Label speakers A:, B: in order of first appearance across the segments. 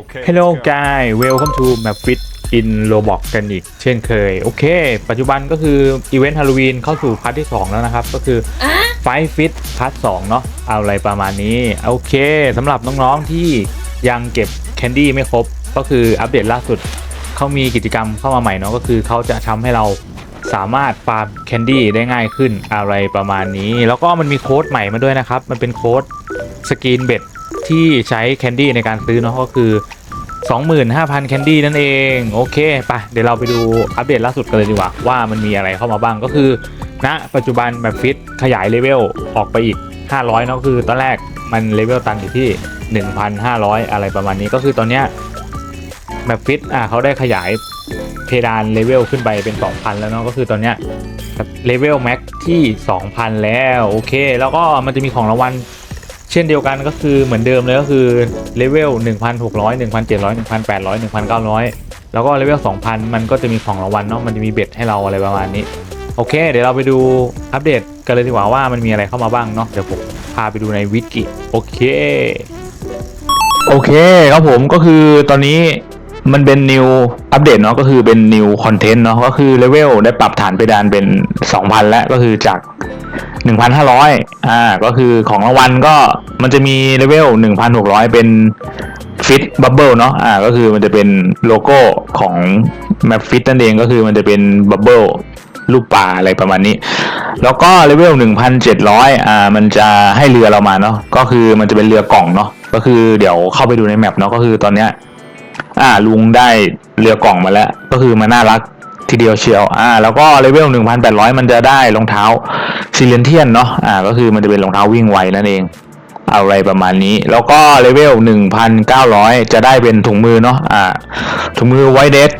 A: Okay.
B: Hello
A: let's go.
B: guy welcome to Map Fit in Roblox กันอีก เช่นเคย โอเค ปัจจุบันก็คืออีเวนต์ฮาโลวีนเข้าสู่พาร์ทที่ 2 แล้วนะครับ ก็คือไฟฟิตพาร์ท2เนาะเอาอะไรประมาณนี้ โอเคสำหรับน้องๆที่ยังเก็บแคนดี้ไม่ครบ ก็คืออัปเดตล่าสุดเขามีกิจกรรมเข้ามาใหม่เนาะก็คือเขาจะทำให้เราสามารถฟาร์มแคนดี้ได้ง่ายขึ้นอะไรประมาณนี้ แล้วก็มันมีโค้ดใหม่มาด้วยนะครับ มันเป็นโค้ดสกรีนเบ็ด ที่ใช้แคนดี้ในการซื้อเนาะก็คือ 25,000 แคนดี้นั่นเอง โอเคไปเดี๋ยวเราไปดูอัปเดตล่าสุดกันเลยดีกว่า ว่ามันมีอะไรเข้ามาบ้างก็คือณปัจจุบันแบบฟิตขยายเลเวลออกไปอีก 500เนาะคือตอนแรกมันเลเวลตันอยู่ที่ 1,500 อะไรประมาณนี้ก็คือตอนเนี้ยแบบฟิตอะเขาได้ขยายเพดานเลเวลขึ้นไปเป็น 2,000 แล้วเนาะก็คือตอนเนี้ยเลเวลแม็กที่ 2,000 แล้ว โอเค แล้วก็มันจะมีของรางวัล เช่นเดียวกันก็คือเหมือนเดิมเลยก็คือเลเวล1,600 1,700 1,800 1,900 แล้วก็เลเวล2,000 มันก็จะมีของรางวัลเนาะมันจะมีเบ็ดให้เราอะไรประมาณนี้ โอเค เดี๋ยวเราไปดูอัปเดตกันเลยดีกว่าว่ามันมีอะไรเข้ามาบ้างเนาะเดี๋ยวผมพาไปดูในวิกิโอเค โอเคครับผมก็คือตอนนี้ มันเป็น new อัปเดตเนาะก็คือเป็น new content เนาะก็คือเลเวลได้ปรับฐานเพดานเป็น 2,000 แล้วก็คือจาก 1,500 อ่าก็คือของรางวัลก็มันจะมีเลเวล 1,600 เป็น Fit Bubble เนาะอ่าก็คือมันจะเป็นโลโก้ของ Map Fit นั่นเองก็คือมันจะเป็น Bubble รูปปลาอะไรประมาณนี้ แล้วก็เลเวล 1,700 อ่า มันจะให้เรือเรามาเนาะ ก็คือมันจะเป็นเรือกล่องเนาะ ก็คือเดี๋ยวเข้าไปดูในแมปเนาะ ก็คือตอนเนี้ย อ่าลุงได้เรือกล่องมาแล้ว ก็คือมันน่ารักทีเดียวเชียว อ่า แล้วก็เลเวล 1,800 มันจะได้รองเท้าซิเลนเทียนเนาะ อ่า ก็คือมันจะเป็นรองเท้าวิ่งไวนั่นเอง อะไรประมาณนี้ แล้วก็เลเวล 1,900 จะได้เป็นถุงมือเนาะ อ่า ถุงมือไวเดส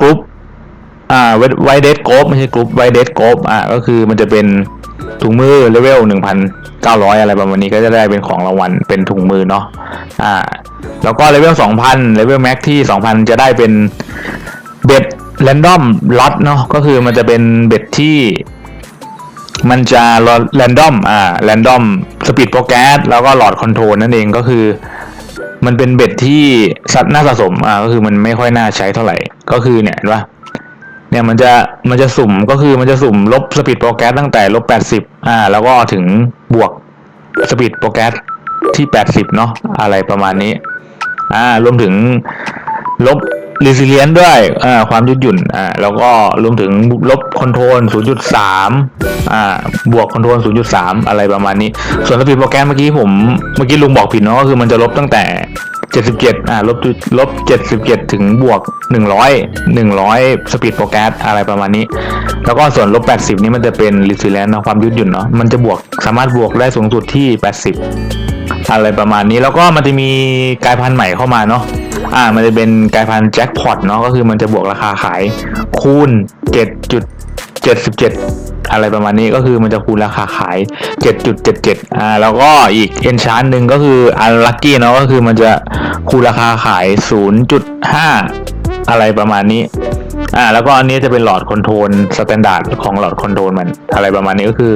B: กรุ๊ป อ่าไวเดสกรุปไม่ใช่กรุ๊ปไวเดสกรุปอ่าก็คือมันจะเป็นถุงมือเลเวล1,900 อะไรประมาณนี้ก็จะได้เป็นของรางวัลเป็นถุงมือเนาะอ่าแล้วก็เลเวล2,000เลเวลแม็กที่ 2,000 จะได้เป็นเบ็ดแรนดอมล็อตเนาะก็คือมันจะเป็นเบ็ดที่มันจะแรนดอมอ่าแรนดอมสปีดโปรแกรสแล้วก็หลอดคอนโทรลนั่นเองก็คือ มันเป็นเบ็ดที่สัตว์น่าสะสมอ่าก็คือมันไม่ค่อยน่าใช้เท่าไหร่ ก็คือเนี่ยเห็นปะ เนี่ยมันจะมันจะสุ่มก็คือมันจะสุ่มลบสปีดโปรแกรสตั้งแต่ลบ80อ่าแล้วก็ถึงบวกสปีดโปรแกรสที่80เนาะอะไรประมาณนี้อ่ารวมถึงลบ resilient ด้วยอ่าความยืดหยุ่นอ่าแล้วก็รวมถึงลบคอนโทรล 0.3อ่าบวกคอนโทรล 0.3 อะไรประมาณนี้ ส่วนสปีดโปรแกรมเมื่อกี้ผมเมื่อกี้ลุงบอกผิดเนาะก็คือมันจะลบตั้งแต่ 77อ่าลบลบเจุดลบ77ถึงบวก100 100สปีดโปรแกรมอะไรประมาณนี้ แล้วก็ส่วนลบ80นี้มันจะเป็น resilient เนาะความยืดหยุ่นเนาะมันจะบวกสามารถบวกได้สูงสุดที่80อะไรประมาณนี้แล้วก็มันจะมีกลายพันธุ์ใหม่เข้ามาเนาะอ่ามันจะเป็นกลายพันธุ์แจ็คพอตเนาะก็คือมันจะบวกราคาขายคูณ 7.77 อะไรประมาณนี้ก็คือมันจะคูณราคาขาย 7.77 อ่าแล้วก็อีกเอนชานหนึ่งก็คืออันลัคกี้เนาะก็คือมันจะคูณราคาขาย 0.5 อะไรประมาณนี้อ่าแล้วก็อันนี้จะเป็นหลอดคอนโทรลสแตนดาร์ดของหลอดคอนโทรลมันอะไรประมาณนี้ก็คือ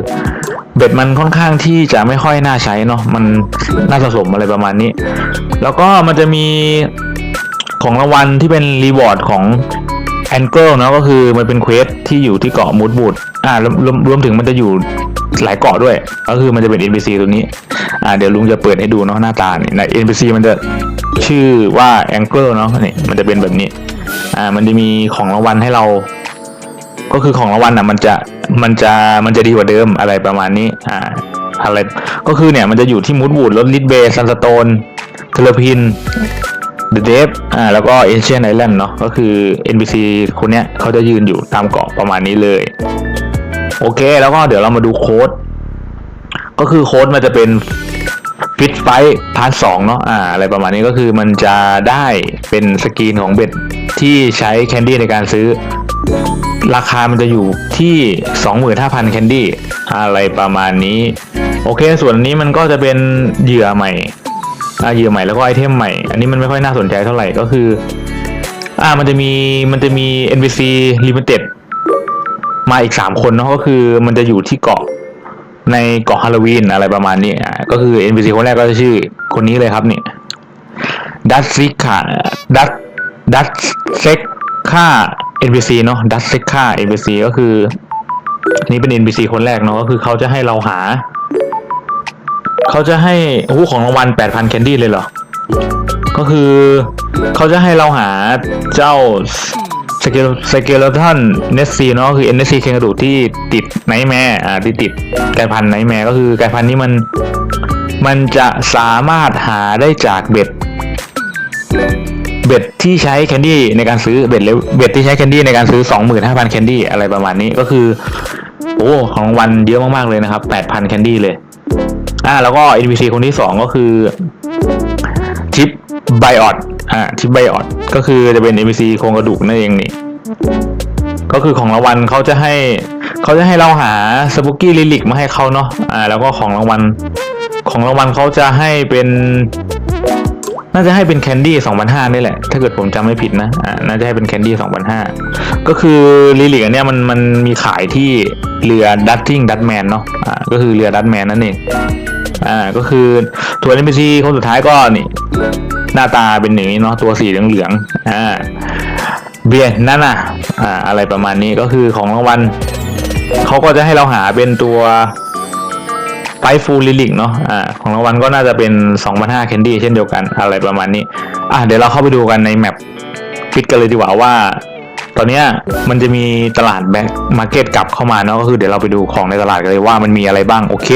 B: เบ็ดมันค่อนข้างที่จะไม่ค่อยน่าใช้เนาะมันน่าสะสมอะไรประมาณนี้ แล้วก็มันจะมีของรางวัลที่เป็นรีวอร์ดของ แองเกิลเนาะก็คือมันเป็นเควสที่อยู่ที่เกาะมูดบูดอ่ารวมรวมถึงมันจะอยู่หลายเกาะด้วย ก็คือมันจะเป็น NPC ตัวนี้ อ่าเดี๋ยวลุงจะเปิดให้ดูเนาะหน้าตาเนี่ใน NPC มันจะชื่อว่าแองเกิลเนาะนี่มันจะเป็นแบบนี้ อ่ามันจะมีของรางวัลให้เรา ก็คือของรางวัลอะมันจะมันจะมันจะดีกว่าเดิมอะไรประมาณนี้ อ่าอะไรก็คือเนี่ยมันจะอยู่ที่มูดวูดรถลิทเบย์ซันสโตนเทเลพิน เดอะเดฟอ่าแล้วก็เอเชียนไอแลนด์เนาะก็คือ NPC คนเนี้ยเขาจะยืนอยู่ตามเกาะประมาณนี้เลย โอเค แล้วก็เดี๋ยวเรามาดูโค้ด ก็คือโค้ดมันจะเป็นฟิตไฟพาร์ทสองเนาะอ่าอะไรประมาณนี้ก็คือมันจะได้เป็นสกรีนของเบ็ดที่ใช้แคนดี้ในการซื้อ ราคามันจะอยู่ที่ 25,000 แคนดี้อะไรประมาณนี้ โอเค ส่วนนี้มันก็จะเป็นเหยื่อใหม่ อ่าเหยื่อใหม่แล้วก็ไอเทมใหม่ อันนี้มันไม่ค่อยน่าสนใจเท่าไหร่ก็คือ อ่ามันจะมีมันจะมี NPC Limited มาอีก3คนเนาะก็คือมันจะอยู่ที่เกาะในเกาะฮาโลวีนอะไรประมาณนี้อ่าก็คือ NPC คนแรกก็จะชื่อคนนี้เลยครับนี่ดัตซิค่าดัตดัตเซกค่า NPC เนาะดัตเซกค่า NPC ก็คือนนี้เป็น NPC คนแรกเนาะก็คือเขาจะให้เราหา เขาจะให้โอ้ของรางวัล8,000แคนดี้เลยเหรอ ก็คือเขาจะให้เราหาเจ้าสเกลสเกลทันเนสซีเนาะคือ NSC เคนกระดูกที่ติดไนแมร์อ่าที่ติดกายพันธุ์ไนแมร์ก็คือกายพันธุ์นี้มัน มันจะสามารถหาได้จากเบ็ด เบ็ดที่ใช้แคนดี้ในการซื้อเบ็ดเลเบ็ดที่ใช้แคนดี้ในการซื้อ 25,000แคนดี้อะไรประมาณนี้ก็คือ โอ้ของรางวัลเยอะมากๆเลยนะครับ 8,000แคนดี้เลย อ่าแล้วก็ NPC คนที่สองก็คือทิปไบออดอ่าทิปไบออดก็คือจะเป็น NPC โครงกระดูกนั่นเองนี่ก็คือของรางวัลเขาจะให้เขาจะให้เราหาสปุกี้ลิลิกมาให้เขาเนาะอ่าแล้วก็ของรางวัลของรางวัลเขาจะให้เป็น น่าจะให้เป็นแคนดี้2,500นี่แหละ ถ้าเกิดผมจำไม่ผิดนะอ่าน่าจะให้เป็นแคนดี้2,500ก็คือลิลิกอันเนี้ยมันมันมีขายที่เรือดัตติงดัตแมนเนาะอ่าก็คือเรือดัตแมนนั่นเองอ่าก็คือตัว NPC คนสุดท้ายก็นี่หน้าตาเป็นอย่างนี้เนาะตัวสีเหลืองๆอ่าเบียร์นั่นน่ะอ่าอะไรประมาณนี้ก็คือของรางวัลเขาก็จะให้เราหาเป็นตัว ไฟฟูลิลิกเนาะอ่าของรางวัลก็น่าจะเป็น2,500แคนดี้เช่นเดียวกันอะไรประมาณนี้อะเดี๋ยวเราเข้าไปดูกันในแมปฟิตกันเลยดีกว่าว่า ตอนเนี้ยมันจะมีตลาดแบ็คมาร์เก็ตกลับเข้ามาเนาะก็คือเดี๋ยวเราไปดูของในตลาดกันเลยว่ามันมีอะไรบ้างโอเค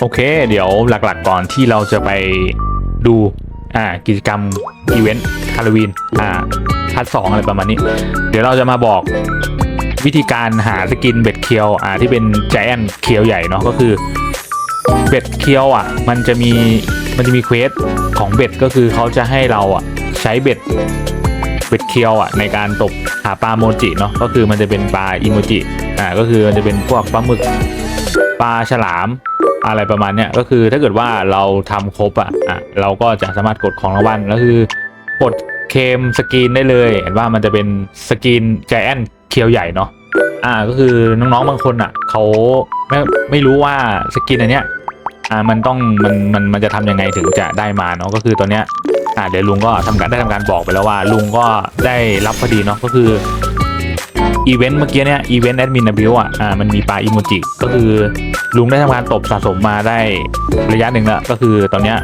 B: โอเค เดี๋ยวหลักๆก่อนที่เราจะไปดูอ่ากิจกรรมอีเวนต์ฮาโลวีนอ่าพัดสองอะไรประมาณนี้ เดี๋ยวเราจะมาบอก วิธีการหาสกินเบ็ดเคียวอ่าที่เป็นแจนเคียวใหญ่เนาะก็คือเบ็ดเคียวอะ มันจะมีมันจะมีเควสของเบ็ดก็คือเขาจะให้เราอะใช้เบ็ดเบ็ดเคียวอะในการตกหาปลาโมจิเนาะก็คือมันจะเป็นปลาอิโมจิอ่าก็คือมันจะเป็นพวกปลาหมึกปลาฉลามอะไรประมาณเนี้ยก็คือถ้าเกิดว่าเราทำครบอะอะเราก็จะสามารถกดของรางวัลก็คือกด เคมสกรีนได้เลยเห็นว่ามันจะเป็นสกรีนแจนเคียวใหญ่เนาะอ่าก็คือน้องๆบางคนอะเขาไม่ไม่รู้ว่าสกินอันเนี้ยอ่ามันต้องมันมันมันจะทำยังไงถึงจะได้มาเนาะก็คือตัวเนี้ยอ่าเดี๋ยวลุงก็ทำการได้ทำการบอกไปแล้วว่า ลุงก็ได้รับพอดีเนาะก็คืออีเวนต์เมื่อกี้เนี่ยอีเวนต์แอดมินบิวอะอ่ามันมีปลาอิโมจิก็คือลุงได้ทำการตบสะสมมาได้ระยะหนึ่งแล้วก็คือตอนเนี้ย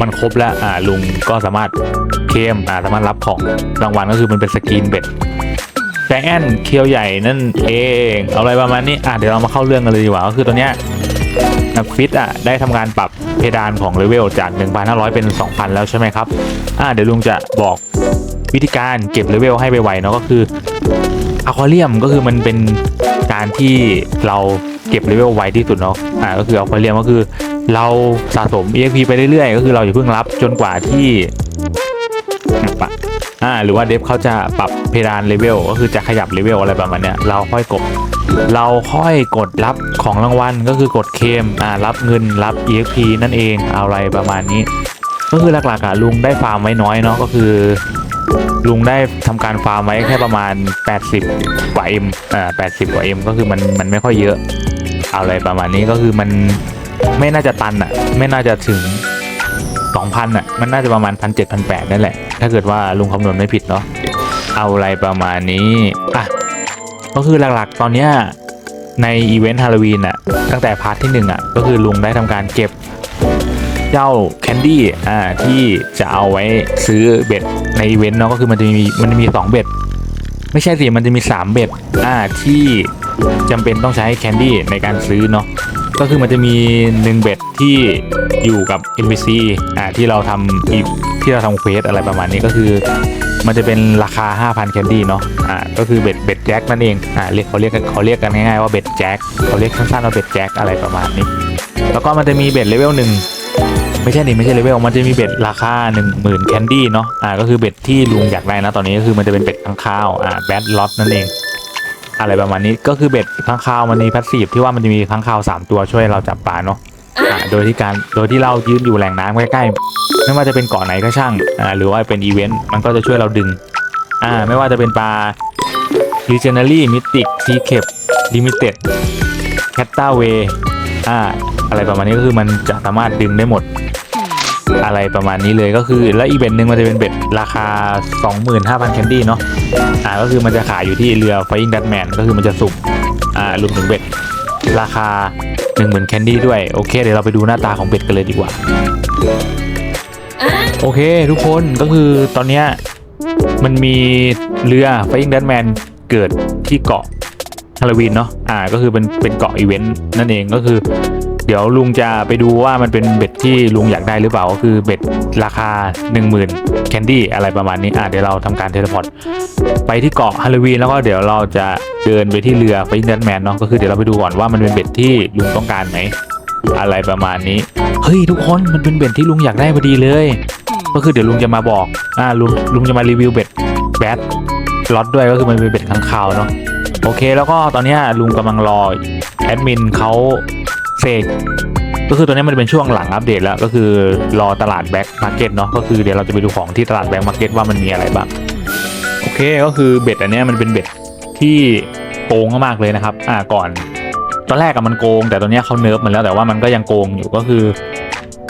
B: มันครบแล้วอ่าลุงก็สามารถ มอ่าสามารถรับของรางวัลก็คือมันเป็นสกรีนเบ็ดแจแอนเคียวใหญ่นั่นเองเอาอะไรประมาณนี้อ่าเดี๋ยวเรามาเข้าเรื่องกันเลยดีกว่าก็คือตอนเนี้ยนักฟิตอะได้ทำการปรับเพดานของเลเวลจาก 1,500 เป็น 2,000 แล้วใช่ไหมครับอ่าเดี๋ยวลุงจะบอกวิธีการเก็บเลเวลให้ไวๆเนาะก็คืออะควาเรียมก็คือมันเป็นการที่เราเก็บเลเวลไวที่สุดเนาะอ่าก็คืออะควาเรียมก็คือเราสะสม EXP ไปเรื่อยๆ ก็คือเราอย่าเพิ่งรับจนกว่าที่ อ่าหรือว่าเดฟเขาจะปรับเพดานเลเวลก็คือจะขยับเลเวลอะไรประมาณเนี้ยเราค่อยกด เราค่อยกดรับของรางวัลก็คือกดเคมอ่ารับเงินรับ EXP นั่นเองอะไรประมาณนี้ ก็คือหลักๆอะลุงได้ฟาร์มไว้น้อยเนาะก็คือลุงได้ทำการฟาร์มไว้แค่ประมาณ 80 กว่า M อ่า80 กว่า M ก็คือมันมันไม่ค่อยเยอะอะไรประมาณนี้ก็คือมันไม่น่าจะตันอะ ไม่น่าจะถึง 2,000อะ มันน่าจะประมาณ 1 7 0 0 1,800นั่นแหละ ถ้าเกิดว่าลุงคำนวณไม่ผิดเนาะเอาอะไรประมาณนี้อะก็คือหลักๆ ตอนเนี้ยในอีเวนต์ฮาโลวีนอะตั้งแต่พาร์ทที่1อะก็คือลุงได้ทำการเก็บเจ้าแคนดี้อ่าที่จะเอาไว้ซื้อเบ็ดในอีเวนต์เนาะก็คือมันจะมีมันจะมีสองเบ็ดไม่ใช่สิมันจะมีสามเบ็ดอ่าที่จำเป็นต้องใช้แคนดี้ในการซื้อเนาะ ก็คือมันจะมีหนึ่งเบ็ดที่อยู่กับ NPC อ่าที่เราทำอีที่เราทำเควสอะไรประมาณนี้ก็คือ มันจะเป็นราคา 5,000 แคนดี้เนาะอ่าก็คือเบ็ดเบ็ดแจ็คนั่นเองอ่าเรียกเขาเรียกกันเขาเรียกกันง่ายๆว่าเบ็ดแจ็คเขาเรียกสั้นๆว่าเบ็ดแจ็คอะไรประมาณนี้ แล้วก็มันจะมีเบ็ดเลเวลหนึ่งไม่ใช่นี่ไม่ใช่เลเวลมันจะมีเบ็ดราคา 1 0,000 แคนดี้เนาะอ่าก็คือเบ็ดที่ลุงอยากได้นะตอนนี้ก็คือมันจะเป็นเบ็ดข้างคาวอ่าแบดล็อตนั่นเอง อะไรประมาณนี้ก็คือเบ็ดข้างคาวมันมีพัสซีฟที่ว่ามันจะมีข้างคาว3ตัวช่วยเราจับปลาเนาะอ่าโดยที่การโดยที่เรายืนอยู่แหล่งน้ำใกล้ๆไม่ว่าจะเป็นเกาะไหนก็ช่างอ่าหรือว่าเป็นอีเวนต์มันก็จะช่วยเราดึงอ่าไม่ว่าจะเป็นปลา Legendary Mythic Secret Limited c a t a w a y อ่าอะไรประมาณนี้ก็คือมันจะสามารถดึงได้หมด อะไรประมาณนี้เลยก็คือ แล้วอีกเบ็ดหนึ่งมันจะเป็นเบ็ดราคา 25,000แคนดี้เนาะอ่าก็คือมันจะขายอยู่ที่เรือ Flying Dutchman ก็คือมันจะสุ่มอ่ารวมถึงเบ็ดราคา10,000แคนดี้ด้วยโอเคเดี๋ยวเราไปดูหน้าตาของเบ็ดกันเลยดีกว่า โอเค ทุกคนก็คือตอนเนี้ยมันมีเรือ Flying Dutchman เกิดที่เกาะฮาโลวีนเนาะอ่าก็คือเป็นเป็นเกาะอีเวนต์นั่นเองก็คือ เดี๋ยวลุงจะไปดูว่ามันเป็นเบ็ดที่ลุงอยากได้หรือเปล่าก็คือเบ็ดราคา 10,000แคนดี้อะไรประมาณนี้อ่าเดี๋ยวเราทำการเทเลพอร์ตไปที่เกาะฮาโลวีนแล้วก็เดี๋ยวเราจะเดินไปที่เรือ Flying Dutchman เนาะก็คือเดี๋ยวเราไปดูก่อนว่ามันเป็นเบ็ดที่ลุงต้องการไหมอะไรประมาณนี้เฮ้ยทุกคนมันเป็นเบ็ดที่ลุงอยากได้พอดีเลย ก็คือเดี๋ยวลุงจะมาบอกอ่าลุงลุงจะมารีวิวเบ็ดแบทล็อตด้วยก็คือมันเป็นเบ็ดค้างคาวเนาะโอเคแล้วก็ตอนนี้ลุงกำลังรอแอดมินเขา เสกก็คือตอนนี้มันเป็นช่วงหลังอัปเดตแล้วก็คือรอตลาดแบ็กมาร์เก็ตเนาะก็คือเดี๋ยวเราจะไปดูของที่ตลาดแบ็กมาร์เก็ตว่ามันมีอะไรบ้างโอเคก็คือเบ็ดอันนี้มันเป็นเบ็ดที่โกงมากเลยนะครับ อ่าก่อน ตอนแรกอะมันโกง แต่ตอนนี้เขาเนิร์ฟมันแล้วแต่ว่ามันก็ยังโกงอยู่ก็คือ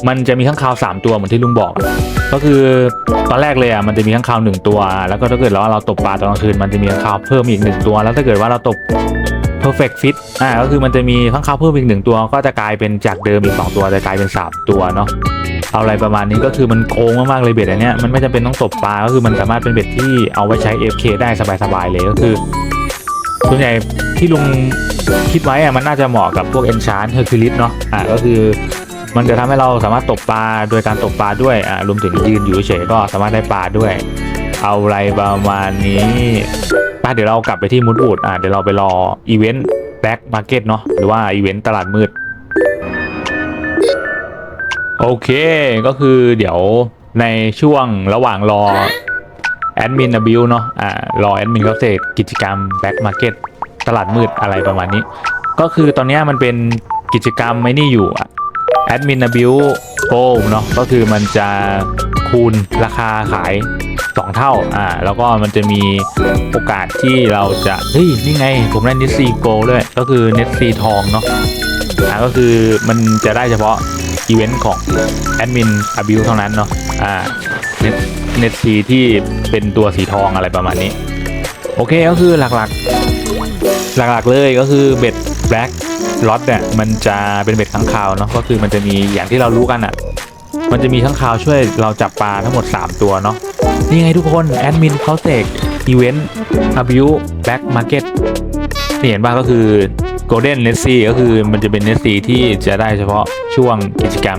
B: มันจะมีข้างคาว3ตัวเหมือนที่ลุงบอก ก็คือตอนแรกเลยอะมันจะมีข้างคาวหนึ่งตัว แล้วก็ถ้าเกิดว่าเราตกปลาตอนกลางคืนมันจะมีข้างคาวเพิ่มอีกหนึ่งตัว แล้วถ้าเกิดว่าเราตก perfect fit อ่าก็คือมันจะมีข้างคาวเพิ่มอีกหนึ่งตัวก็จะกลายเป็นจากเดิมอีกสองตัวจะกลายเป็นสามตัวเนาะเอาอะไรประมาณนี้ก็คือมันโกงมากๆเลยเบ็ดอันเนี้ยมันไม่จำเป็นต้องตกปลาก็คือมันสามารถเป็นเบ็ดที่เอาไว้ใช้ FK ได้สบายๆเลยก็คือส่วนใหญ่ที่ลุงคิดไว้อะมันน่าจะเหมาะกับพวก Enchant Hercules เนาะอ่าก็คือมันจะทำให้เราสามารถตกปลาโดยการตกปลาด้วยอ่ารวมถึงยืนอยู่เฉยๆก็สามารถได้ปลาด้วย เอาอะไรประมาณนี้ ป่ะเดี๋ยวเรากลับไปที่มูดอูดอะเดี๋ยวเราไปรออีเวนต์แบ็กมาร์เก็ตเนาะหรือว่าอีเวนต์ตลาดมืด โอเคก็คือเดี๋ยวในช่วงระหว่างรอแอดมินบิวเนาะอ่ารอแอดมินเขาเสร็จกิจกรรมแบ็กมาร์เก็ตตลาดมืดอะไรประมาณนี้ ก็คือตอนนี้มันเป็นกิจกรรมไม่นี่อยู่อะแอดมินบิวโกเนาะก็คือมันจะคูณราคาขาย 2 เท่าอ่าแล้วก็มันจะมีโอกาสที่เราจะเฮ้ยนี่ไง ผมได้เน็ตซีโกด้วย ก็คือเน็ตซีทองเนาะอ่าก็คือมันจะได้เฉพาะอีเวนต์ของแอดมินอาบิวเท่านั้นเนาะอ่าเน็ตซีที่เป็นตัวสีทองอะไรประมาณนี้ โอเคก็คือหลักๆ หลักๆเลยก็คือเบ็ดแบล็กล็อตเนี่ยมันจะเป็นเบ็ดค้างคาวเนาะก็คือมันจะมีอย่างที่เรารู้กันอะ มันจะมีข้างคาวช่วยเราจับปลาทั้งหมด 3 ตัวเนาะนี่ไงทุกคนแอดมินเขาเสกอีเวนต์อาบิวแบ็กมาร์เก็ตนี่เห็นป่ะก็คือ Golden n e t s y ก็คือมันจะเป็น n e t s y ที่จะได้เฉพาะช่วงกิจกรรม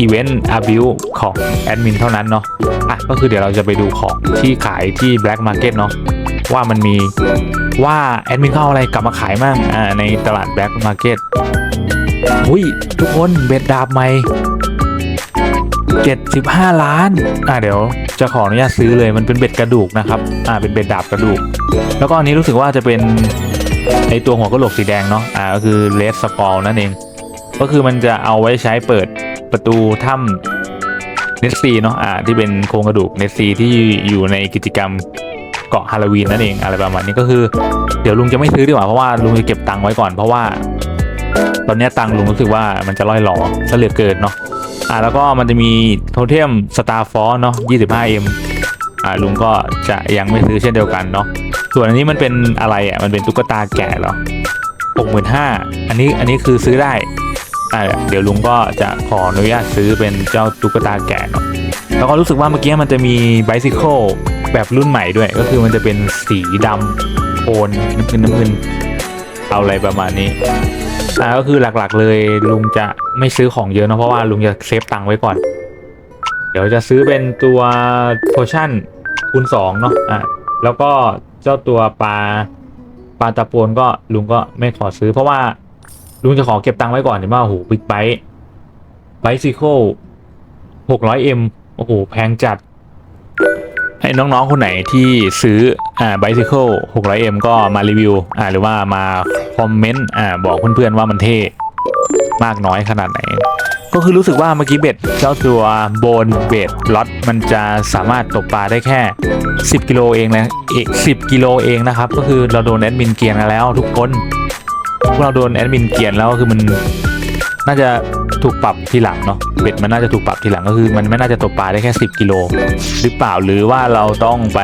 B: อีเวนต์อาบิวของแอดมินเท่านั้นเนาะอะก็คือเดี๋ยวเราจะไปดูของที่ขายที่ Black Market เนาะว่ามันมีว่าแอดมินเขาเอาอะไรกลับมาขายมั่งอ่าในตลาด Black Market อุ้ยทุกคนเบ็ดดาบใหม่ 75 ล้าน อ่าเดี๋ยวจะขออนุญาตซื้อเลยมันเป็นเบ็ดกระดูกนะครับ อ่าเป็นเบ็ดดาบกระดูก แล้วก็อันนี้รู้สึกว่าจะเป็นไอตัวหัวกระโหลกสีแดงเนาะ อ่าก็คือเลสสปอลนั่นเอง ก็คือมันจะเอาไว้ใช้เปิดประตูถ้ำเนสซีเนาะ อ่าที่เป็นโครงกระดูกเนสซีที่อยู่ในกิจกรรมเกาะฮาโลวีนนั่นเองอะไรประมาณนี้ก็คือ เดี๋ยวลุงจะไม่ซื้อดีกว่าเพราะว่าลุงจะเก็บตังค์ไว้ก่อนเพราะว่า ตอนเนี้ยตังค์ลุงรู้สึกว่ามันจะล่อยหลอซะเหลือเกินเนาะ อ่าแล้วก็มันจะมีโทเทมสตาร์ฟอร์เนาะ 25M อ่าลุงก็จะยังไม่ซื้อเช่นเดียวกันเนาะ ส่วนอันนี้มันเป็นอะไรอะ มันเป็นตุ๊กตาแกะเหรอ65,000อันนี้อันนี้คือซื้อได้อ่าเดี๋ยวลุงก็จะขออนุญาตซื้อเป็นเจ้าตุ๊กตาแกะเนาะ แล้วก็รู้สึกว่าเมื่อกี้มันจะมีไบซิเคิลแบบรุ่นใหม่ด้วย ก็คือมันจะเป็นสีดำโอนน้ำเงินน้ำเงินเอาอะไรประมาณนี้ อ่าก็คือหลักๆ เลยลุงจะไม่ซื้อของเยอะเนะเพราะว่าลุงจะเซฟตังค์ไว้ก่อน เดี๋ยวจะซื้อเป็นตัวโพชั่นคูณสองเนาะอะแล้วก็เจ้าตัวปลาปลาตะโปนก็ลุงก็ไม่ขอซื้อ เพราะว่าลุงจะขอเก็บตังค์ไว้ก่อนเห็นว่าโอ้โหบิ๊กไบค์ไบซิเคิลหกร้อยเอ็มโอ้โหแพงจัด น้องๆ คนไหนที่ซื้ออ่า Bicycle 600M ก็มารีวิวอ่าหรือว่ามาคอมเมนต์อ่าบอกเพื่อนๆว่ามันเท่มากน้อยขนาดไหน ก็คือรู้สึกว่าเมื่อกี้เบ็ดเจ้าตัวโบนเบ็ดล็อตมันจะสามารถตกปลาได้แค่ 10 กิโลเองนะเอก10กิโลเองนะครับ ก็คือเราโดนแอดมินเกียนกันแล้วทุกคนพวกเราโดนแอดมินเกียนแล้วก็คือมันน่าจะ ถูกปรับทีหลังเนาะเบ็ดมันน่าจะถูกปรับทีหลังก็คือ มันไม่น่าจะตกปลาได้แค่ 10 กิโลหรือเปล่าหรือว่าเราต้องไป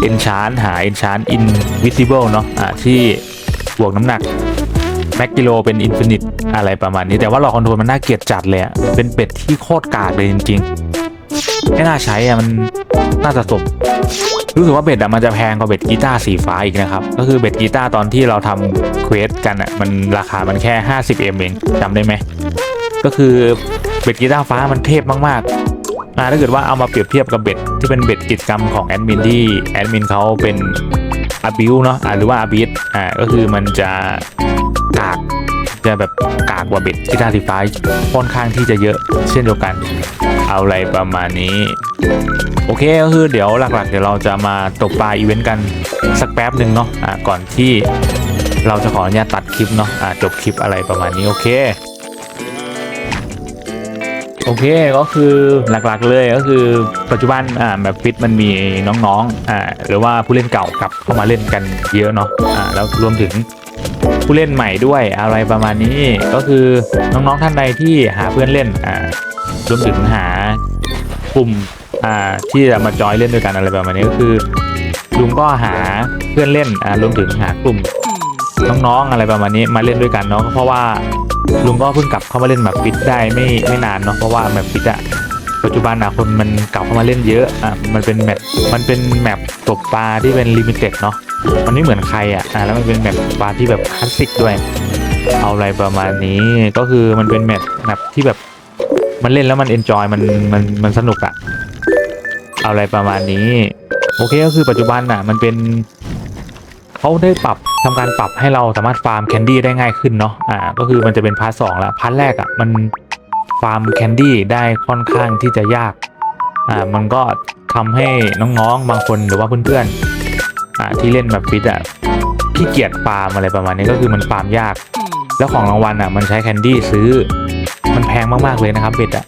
B: เอนชานหาเอนชานอินวิซิเบิลเนาะอ่าที่บวกน้ำหนักแม็กกิโลเป็นอินฟินิตอะไรประมาณนี้แต่ว่าหลอกคอนโทรลมันน่าเกลียดจัดเลยอะเป็นเป็ดที่โคตรกากเลยจริงๆ ไม่น่าใช้อะมันน่าจะสมรู้สึกว่าเบ็ดอะมันจะแพงกว่าเบ็ดกีตาร์สีฟ้าอีกนะครับ ก็คือเบ็ดกีตาร์ตอนที่เราทำเควสกันอะมันราคามันแค่ 50เอมเองจำได้ไหม ก็คือเบ็ดกีตาร์ฟ้ามันเทพมากๆอ่าถ้าเกิดว่าเอามาเปรียบเทียบกับเบ็ดที่เป็นเบ็ดกิจกรรมของแอดมินที่แอดมินเขาเป็นอาบิวเนาะหรือว่าอาบิสอ่าก็คือมันจะกากจะแบบกากกว่าเบ็ดกีตาร์สีฟ้าค่อนข้างที่จะเยอะเช่นเดียวกันเอาอะไรประมาณนี้โอเคก็คือเดี๋ยวหลักๆ เดี๋ยวเราจะมาตกปลาอีเวนต์กันสักแป๊บหนึ่งเนาะอ่าก่อนที่เราจะขออนุญาตตัดคลิปเนาะอ่าจบคลิปอะไรประมาณนี้โอเค โอเคก็คือหลักๆเลยก็คือปัจจุบันอ่าแบบฟิตมันมีน้องๆอ่าหรือว่าผู้เล่นเก่ากลับเข้ามาเล่นกันเยอะเนาะอ่าแล้วรวมถึงผู้เล่นใหม่ด้วยอะไรประมาณนี้ก็คือน้องๆท่านใดที่หาเพื่อนเล่นอ่ารวมถึงหากลุ่มอ่าที่จะมาจอยเล่นด้วยกันอะไรประมาณนี้ก็คือลุงก็หาเพื่อนเล่นอ่ารวมถึงหากลุ่ม น้องๆอะไรประมาณนี้มาเล่นด้วยกันเนาะเพราะว่าลุงก็เพิ่งกลับเข้ามาเล่นแมปฟิตได้ไม่ไม่นานเนาะเพราะว่าแมปฟิตอะปัจจุบันอะคนมันกลับเข้ามาเล่นเยอะอะมันเป็นแมปมันเป็นแมปตกปลาที่เป็นลิมิเต็ดเนาะมันไม่เหมือนใครอะอะแล้วมันเป็นแมปปลาที่แบบคลาสสิกด้วย เอาอะไรประมาณนี้ก็คือมันเป็นแมปแมปที่แบบมันเล่นแล้วมันเอนจอยมันมันมันสนุกอะเอาอะไรประมาณนี้ โอเคก็คือปัจจุบันอะมันเป็น เขาได้ปรับทำการปรับให้เราสามารถฟาร์มแคนดี้ได้ง่ายขึ้นเนาะอ่าก็คือมันจะเป็นพาร์ทสองแล้วพาร์ทแรกอะ่ะมันฟาร์มแคนดี้ได้ค่อนข้างที่จะยากอ่ามันก็ทำให้น้องๆบางคนหรือว่าเพื่อนๆอ่าที่เล่นแบบฟิตอะขี้เกียจฟาร์มอะไรประมาณนี้ก็คือมันฟาร์มยาก แล้วของรางวัลอะมันใช้แคนดี้ซื้อมันแพงมากๆเลยนะครับเบ็ดอะ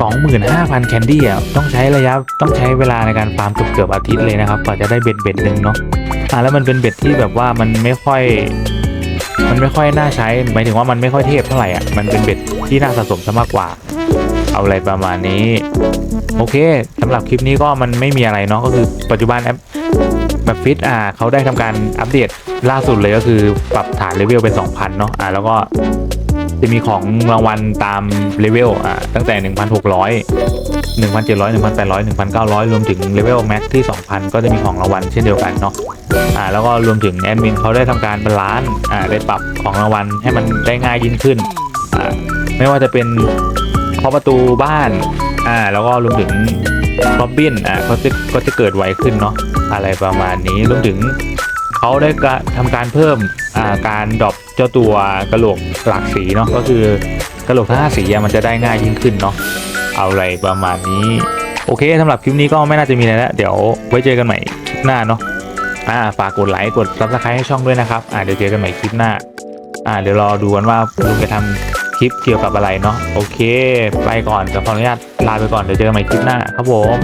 B: สองหมื่นห้าพันแคนดี้อะต้องใช้ระยะต้องใช้เวลาในการฟาร์มเกือบๆอาทิตย์เลยนะครับกว่าจะได้เบ็ดเบ็ดหนึ่งเนาะ อ่าแล้วมันเป็นเบ็ดที่แบบว่ามันไม่ค่อย มันไม่ค่อยน่าใช้หมายถึงว่ามันไม่ค่อยเทพเท่าไหร่อะมันเป็นเบ็ดที่น่าสะสมซะมากกว่า เอาอะไรประมาณนี้ โอเคสำหรับคลิปนี้ก็มันไม่มีอะไรเนาะก็คือปัจจุบันแอปแบบฟิตอ่าเขาได้ทำการอัปเดตล่าสุดเลยก็คือปรับฐานเลเวลเป็น 2,000 เนาะอ่าแล้วก็ จะมีของรางวัลตามเลเวลอ่าตั้งแต่ 1,600 1,700 1,800 1,900 รวมถึงเลเวลแม็กที่ 2,000 ก็จะมีของรางวัลเช่นเดียวกันเนาะอ่าแล้วก็รวมถึงแอดมินเขาได้ทำการบาลานซ์อ่าได้ปรับของรางวัลให้มันได้ง่ายยิ่งขึ้นอ่าไม่ว่าจะเป็นเคาะประตูบ้านอ่าแล้วก็รวมถึงล็อบบินอ่าก็จะก็จะเกิดไวขึ้นเนาะอะไรประมาณนี้รวมถึง เขาได้กระทำการเพิ่มการดรอปเจ้าตัวกระโหลกหลากสีเนาะก็คือกระโหลกทั้งห้าสีมันจะได้ง่ายยิ่งขึ้นเนาะเอาอะไรประมาณนี้โอเคสำหรับคลิปนี้ก็ไม่น่าจะมีอะไรแล้วเดี๋ยวไว้เจอกันใหม่คลิปหน้าเนาะอ่าฝากกดไลค์กด subscribe ให้ช่องด้วยนะครับอ่าเดี๋ยวเจอกันใหม่คลิปหน้าอ่าเดี๋ยวรอดูกันว่าลุงจะทำคลิปเกี่ยวกับอะไรเนาะโอเค ไปก่อนจะขออนุญาตลาไปก่อนเดี๋ยวเจอกันใหม่คลิปหน้าครับผม